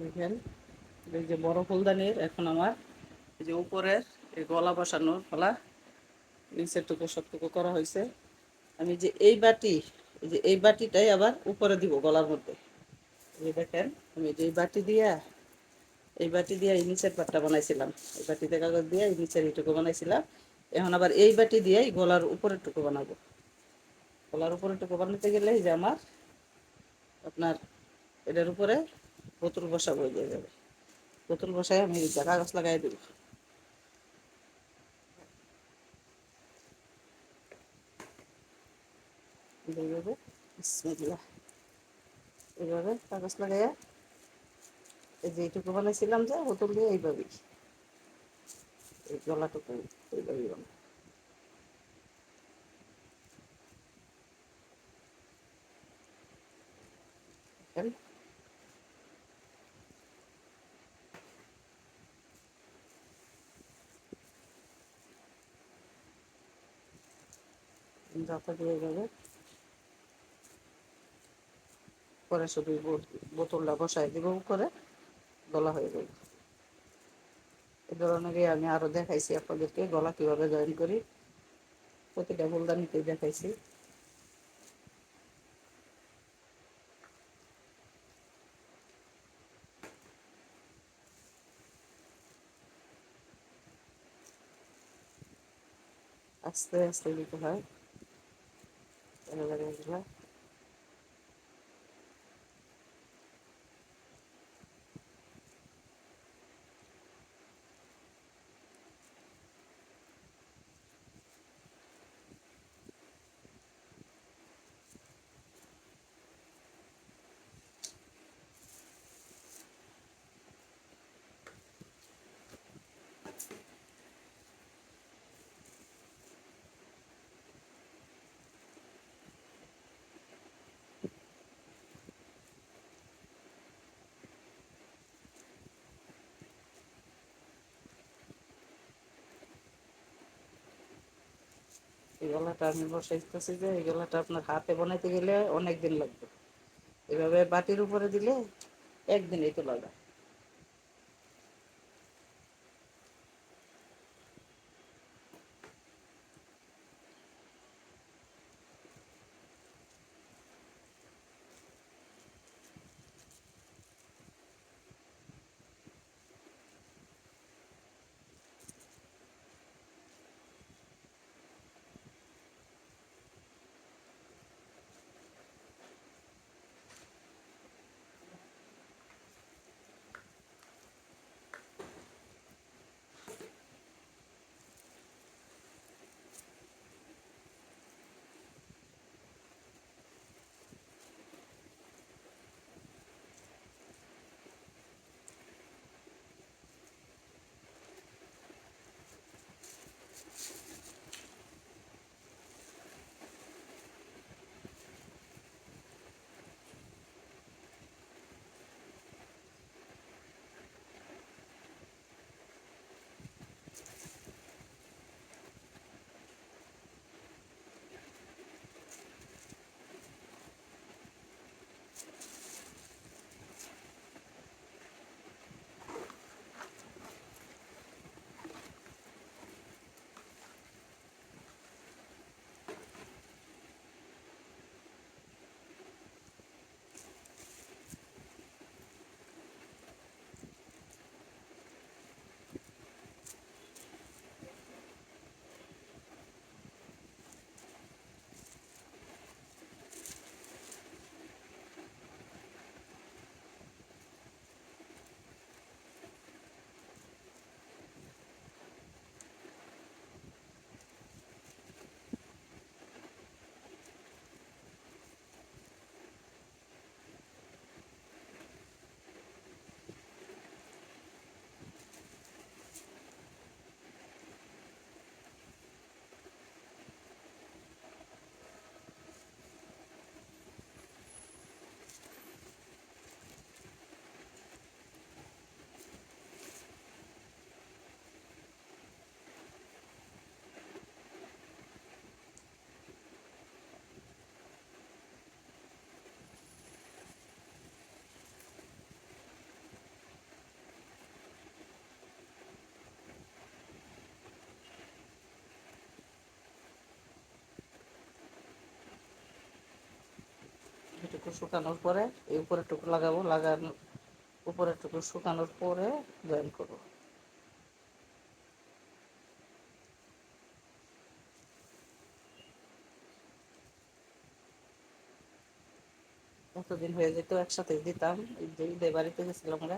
দেখেন, এই যে বড় ফুলদানির এখন আমার, এই যে উপরের এই গলা বসানোর ফলা নিচেরটুকু, সবটুকু করা হয়েছে। আমি যে এই বাটি, এই যে এই বাটিটাই আবার উপরে দিব গলার মধ্যে। এই দেখেন, আমি যে এই বাটি দিয়া, এই বাটি দিয়ে এই নিচের পাটটা বানাইছিলাম। এই বাটিতে কাগজ দিয়ে এই নিচের এইটুকু বানাইছিলাম। এখন আবার এই বাটি দিয়ে গলার উপরের টুকু বানাবো। গলার উপরের টুকু বানাতে গেলে এই যে আমার, আপনার এটার উপরে বোতল বসাবো হয়ে যাবে। বোতল বসায় আমি কাগজ লাগাই দেব। এইভাবে। এইভাবে কাগজ লাগাইয়া এই যে এইটুকু বানাইছিলাম যে, বোতল দিয়ে এইভাবেই। এই গলাটুকু এইভাবেই বানাই। দেখেন যত দিয়ে যাবে পরে শুধু বোতলটা বসাই দিব করে গলা হয়ে যাবে। এই ধরনেরই আমি আরও দেখাইছি আপনাদেরকে গলা কীভাবে জয়েন করি। প্রতিটা ফুলদানিতে দেখাইছি। আস্তে আস্তে দিতে হয়। sinirlerim gibi. এই গলাটা আমি বসাইতেছি যে এই গলাটা আপনার হাতে বানাইতে গেলে অনেক দিন লাগবে। এভাবে বাটির উপরে দিলে একদিনেই তোলা যায়। একটু শুকানোর পরে এই উপরের টুকু লাগাবো লাগানোর উপরের টুকু শুকানোর পরে জয়েন করব। কতদিন হয়ে যেত একসাথে দিতাম। ঈদে বাড়িতে গেছিলাম আমরা